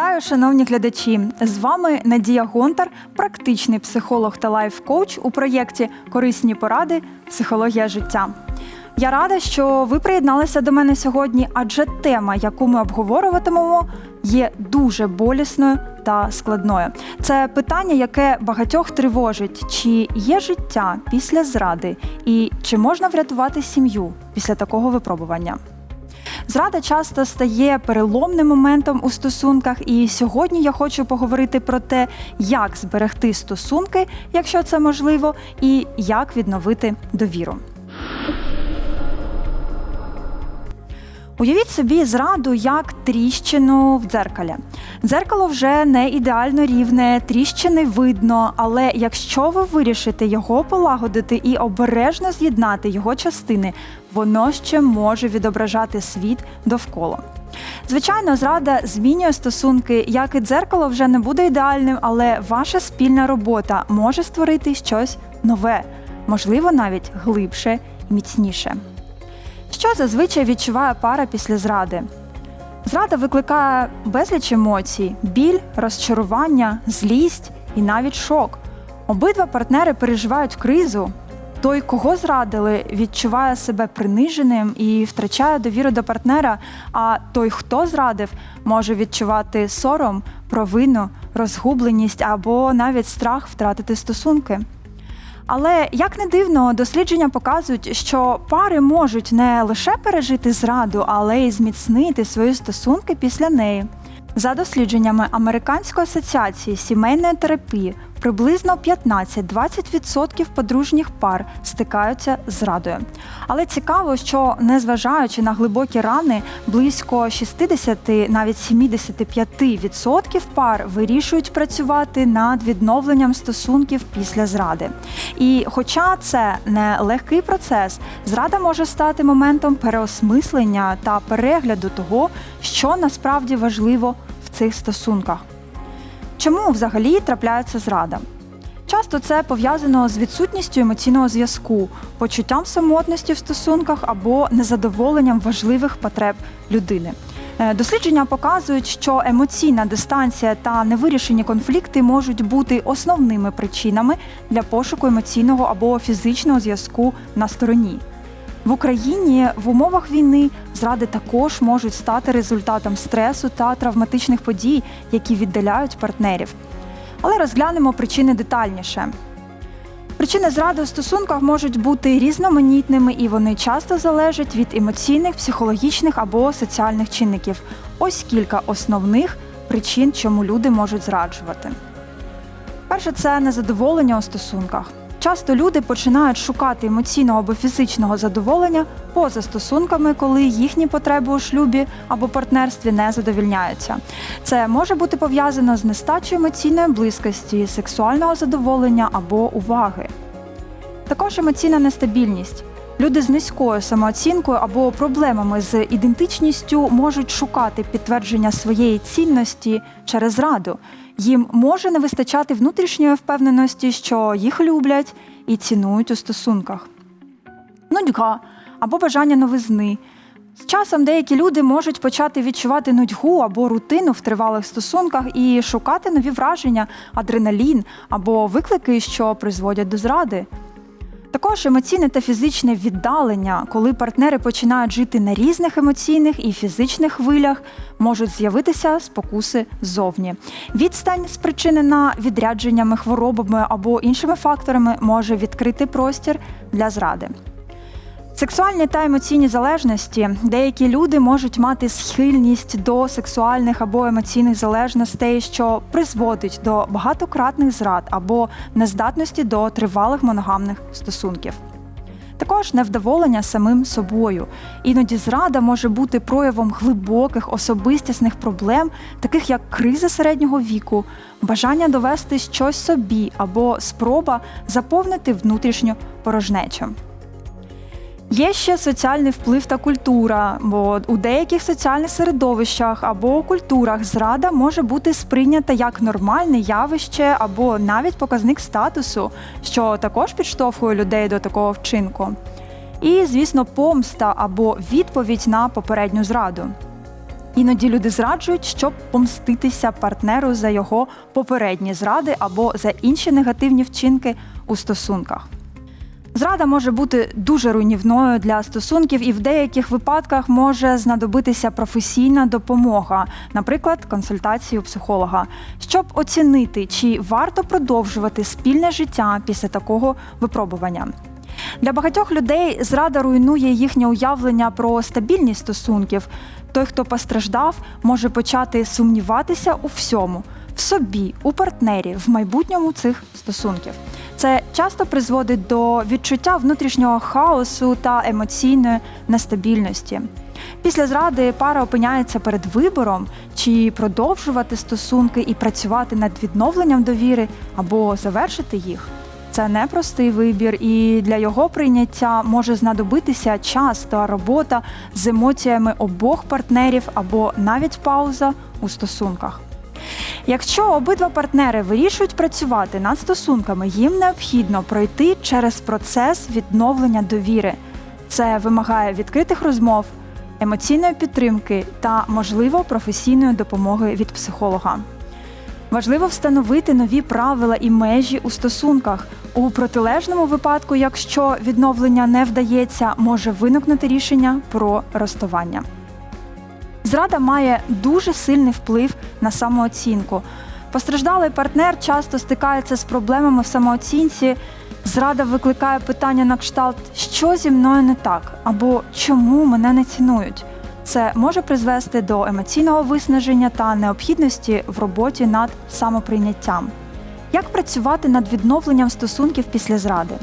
Вітаю, шановні глядачі! З вами Надія Гонтар, практичний психолог та лайф-коуч у проєкті Корисні поради Психологія життя. Я рада, що ви приєдналися до мене сьогодні, адже тема, яку ми обговорюватимемо, є дуже болісною та складною. Це питання, яке багатьох тривожить: чи є життя після зради, і чи можна врятувати сім'ю після такого випробування? Зрада часто стає переломним моментом у стосунках, і сьогодні я хочу поговорити про те, як зберегти стосунки, якщо це можливо, і як відновити довіру. Уявіть собі зраду як тріщину в дзеркалі. Дзеркало вже не ідеально рівне, тріщини видно, але якщо ви вирішите його полагодити і обережно з'єднати його частини, воно ще може відображати світ довкола. Звичайно, зрада змінює стосунки, як і дзеркало вже не буде ідеальним, але ваша спільна робота може створити щось нове, можливо, навіть глибше і міцніше. Що зазвичай відчуває пара після зради? Зрада викликає безліч емоцій: біль, розчарування, злість і навіть шок. Обидва партнери переживають кризу. Той, кого зрадили, відчуває себе приниженим і втрачає довіру до партнера. А той, хто зрадив, може відчувати сором, провину, розгубленість або навіть страх втратити стосунки. Але як не дивно, дослідження показують, що пари можуть не лише пережити зраду, але й зміцнити свої стосунки після неї. За дослідженнями Американської асоціації сімейної терапії, приблизно 15-20% подружніх пар стикаються з радою. Але цікаво, що незважаючи на глибокі рани, близько 60, навіть 75% пар вирішують працювати над відновленням стосунків після зради. І хоча це не легкий процес, зрада може стати моментом переосмислення та перегляду того, що насправді важливо в цих стосунках. Чому взагалі трапляється зрада? Часто це пов'язано з відсутністю емоційного зв'язку, почуттям самотності в стосунках або незадоволенням важливих потреб людини. Е, дослідження показують, що емоційна дистанція та невирішені конфлікти можуть бути основними причинами для пошуку емоційного або фізичного зв'язку на стороні. В Україні в умовах війни зради також можуть стати результатом стресу та травматичних подій, які віддаляють партнерів. Але розглянемо причини детальніше. Причини зради у стосунках можуть бути різноманітними і вони часто залежать від емоційних, психологічних або соціальних чинників. Ось кілька основних причин, чому люди можуть зраджувати. Перше це незадоволення у стосунках. Часто люди починають шукати емоційного або фізичного задоволення поза стосунками, коли їхні потреби у шлюбі або партнерстві не задовільняються. Це може бути пов'язано з нестачею емоційної близькості, сексуального задоволення або уваги. Також емоційна нестабільність. Люди з низькою самооцінкою або проблемами з ідентичністю можуть шукати підтвердження своєї цінності через раду. Їм може не вистачати внутрішньої впевненості, що їх люблять і цінують у стосунках. Нудьга або бажання новизни. З часом деякі люди можуть почати відчувати нудьгу або рутину в тривалих стосунках і шукати нові враження, адреналін або виклики, що призводять до зради. Також емоційне та фізичне віддалення, коли партнери починають жити на різних емоційних і фізичних хвилях, можуть з'явитися спокуси ззовні. Відстань, спричинена відрядженнями, хворобами або іншими факторами, може відкрити простір для зради. Сексуальні та емоційні залежності деякі люди можуть мати схильність до сексуальних або емоційних залежностей, що призводить до багатократних зрад або нездатності до тривалих моногамних стосунків. Також невдоволення самим собою. Іноді зрада може бути проявом глибоких особистісних проблем, таких як криза середнього віку, бажання довести щось собі або спроба заповнити внутрішню порожнечу. Є ще соціальний вплив та культура, бо у деяких соціальних середовищах або культурах зрада може бути сприйнята як нормальне явище або навіть показник статусу, що також підштовхує людей до такого вчинку. І, звісно, помста або відповідь на попередню зраду. Іноді люди зраджують, щоб помститися партнеру за його попередні зради або за інші негативні вчинки у стосунках. Зрада може бути дуже руйнівною для стосунків, і в деяких випадках може знадобитися професійна допомога, наприклад, консультації у психолога, щоб оцінити, чи варто продовжувати спільне життя після такого випробування. Для багатьох людей зрада руйнує їхнє уявлення про стабільність стосунків. Той, хто постраждав, може почати сумніватися у всьому в собі, у партнері, в майбутньому цих стосунків. Це часто призводить до відчуття внутрішнього хаосу та емоційної нестабільності. Після зради пара опиняється перед вибором, чи продовжувати стосунки і працювати над відновленням довіри або завершити їх. Це непростий вибір, і для його прийняття може знадобитися час та робота з емоціями обох партнерів або навіть пауза у стосунках. Якщо обидва партнери вирішують працювати над стосунками, їм необхідно пройти через процес відновлення довіри. Це вимагає відкритих розмов, емоційної підтримки та, можливо, професійної допомоги від психолога. Важливо встановити нові правила і межі у стосунках. У протилежному випадку, якщо відновлення не вдається, може виникнути рішення про розставання. Зрада має дуже сильний вплив на самооцінку. Постраждалий партнер часто стикається з проблемами в самооцінці. Зрада викликає питання на кшталт, що зі мною не так, або чому мене не цінують. Це може призвести до емоційного виснаження та необхідності в роботі над самоприйняттям. Як працювати над відновленням стосунків після зради?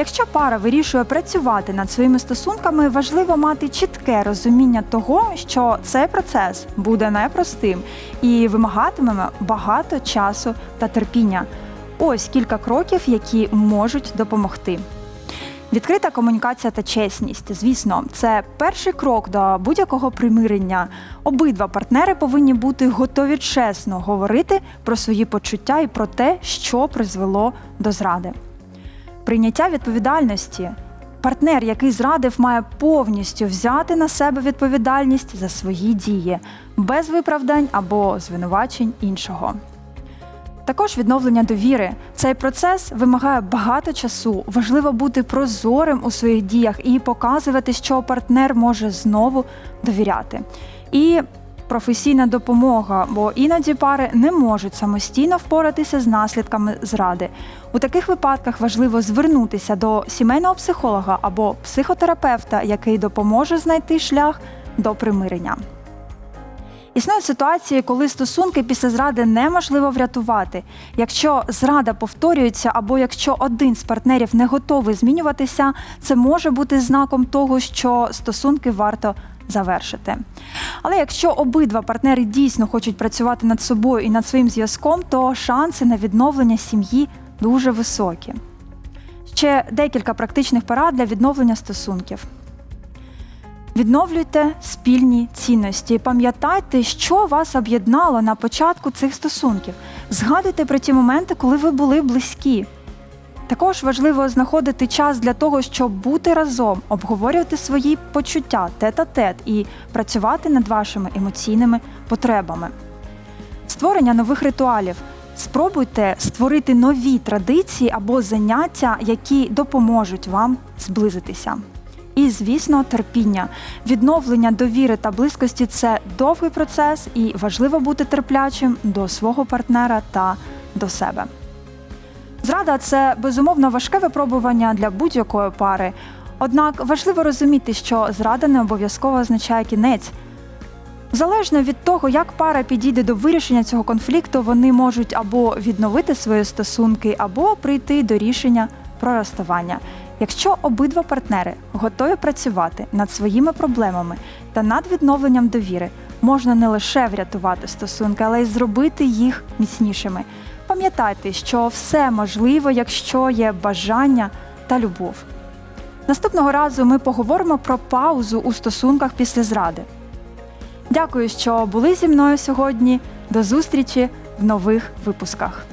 Якщо пара вирішує працювати над своїми стосунками, важливо мати чітке розуміння того, що цей процес буде непростим і вимагатиме багато часу та терпіння. Ось кілька кроків, які можуть допомогти. Відкрита комунікація та чесність. Звісно, це перший крок до будь-якого примирення. Обидва партнери повинні бути готові чесно говорити про свої почуття і про те, що призвело до зради. Прийняття відповідальності. Партнер, який зрадив, має повністю взяти на себе відповідальність за свої дії, без виправдань або звинувачень іншого. Також відновлення довіри. Цей процес вимагає багато часу. Важливо бути прозорим у своїх діях і показувати, що партнер може знову довіряти. І професійна допомога, бо іноді пари не можуть самостійно впоратися з наслідками зради. У таких випадках важливо звернутися до сімейного психолога або психотерапевта, який допоможе знайти шлях до примирення. Існують ситуації, коли стосунки після зради неможливо врятувати. Якщо зрада повторюється, або якщо один з партнерів не готовий змінюватися, це може бути знаком того, що стосунки варто завершити. Але якщо обидва партнери дійсно хочуть працювати над собою і над своїм зв'язком, то шанси на відновлення сім'ї дуже високі. Ще декілька практичних порад для відновлення стосунків. Відновлюйте спільні цінності. Пам'ятайте, що вас об'єднало на початку цих стосунків. Згадуйте про ті моменти, коли ви були близькі. Також важливо знаходити час для того, щоб бути разом, обговорювати свої почуття тет-а-тет і працювати над вашими емоційними потребами. Створення нових ритуалів. Спробуйте створити нові традиції або заняття, які допоможуть вам зблизитися. І, звісно, терпіння. Відновлення довіри та близькості це довгий процес, і важливо бути терплячим до свого партнера та до себе. Зрада це безумовно важке випробування для будь-якої пари. Однак важливо розуміти, що зрада не обов'язково означає кінець. Залежно від того, як пара підійде до вирішення цього конфлікту, вони можуть або відновити свої стосунки, або прийти до рішення про розставання. Якщо обидва партнери готові працювати над своїми проблемами та над відновленням довіри, можна не лише врятувати стосунки, але й зробити їх міцнішими. Пам'ятайте, що все можливо, якщо є бажання та любов. Наступного разу ми поговоримо про паузу у стосунках після зради. Дякую, що були зі мною сьогодні. До зустрічі в нових випусках.